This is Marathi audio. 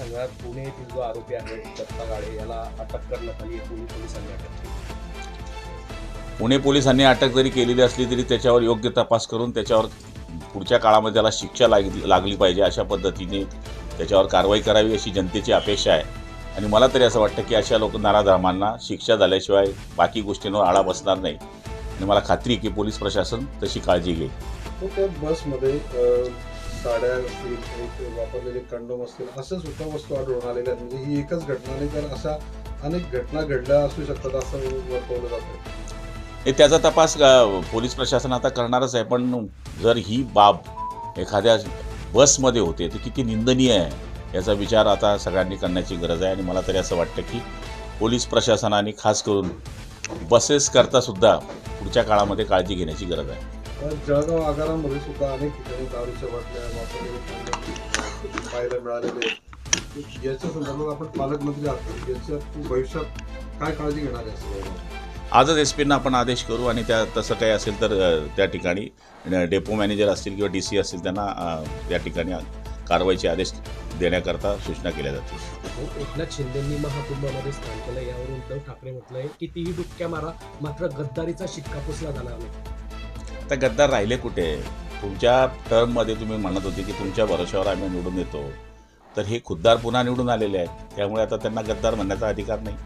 येथील जो आरोपी आहे दत्ता गाडे याला अटक करण्यात आली पुणे पोलिसांनी अटक केली. पुणे पोलिसांनी अटक जरी केलेली असली तरी त्याच्यावर योग्य तपास करून त्याच्यावर पुढच्या काळामध्ये त्याला शिक्षा लागली लागली पाहिजे अशा पद्धतीने त्याच्यावर कारवाई करावी अशी जनतेची अपेक्षा आहे. आणि मला तरी असं वाटतं की अशा लोक नाराधर्मांना शिक्षा झाल्याशिवाय बाकी गोष्टींवर आळा बसणार नाही. आणि मला खात्री आहे की पोलीस प्रशासन तशी काळजी घेईल. बसमध्ये साड्या वापरलेले कंडोम असतील अशा सुद्धा वस्तू आढळून आलेल्या आहेत. म्हणजे ही एकच घटना नाही तर अशा अनेक घटना घडल्या असू शकतात असं वर्तवलं जातं. त्याचा तपास पोलीस प्रशासन आता करणारच आहे पण जर ही बाब एखाद्या बसमध्ये होते तर किती निंदनीय आहे याचा विचार आता सगळ्यांनी करण्याची गरज आहे. आणि मला तरी असं वाटतं की पोलीस प्रशासनाने खास करून बसेस करता सुद्धा पुढच्या काळामध्ये काळजी घेण्याची गरज आहे. जळगाव आगारामध्ये सुद्धा अनेक ठिकाणी दारूच्या बाटल्या वापरलेले पाहायला मिळालेले आहेत. याच्या संदर्भात आपण पालकमंत्री आहात. याच्या भविष्यात काय काळजी घेणार आहे आजच एस पींना आपण आदेश करू आणि त्या तसं काही असेल तर त्या ठिकाणी डेपो मॅनेजर असतील किंवा डी सी असतील त्यांना त्या ठिकाणी कारवाईचे आदेश देण्याकरता सूचना केल्या जातील. एकनाथ शिंदेंनी महाकुंभामध्ये स्थान केलं. यावर उद्धव ठाकरे म्हटलंय कितीही डुबक्या मारा मात्र गद्दारीचा शिक्का पुसला जाणार नाही. आता गद्दार राहिले कुठे? तुमच्या टर्ममध्ये तुम्ही म्हणत होते की तुमच्या भरोश्यावर आम्ही निवडून येतो. तर हे खुद्दार पुन्हा निवडून आलेले आहेत. त्यामुळे आता त्यांना गद्दार म्हणण्याचा अधिकार नाही.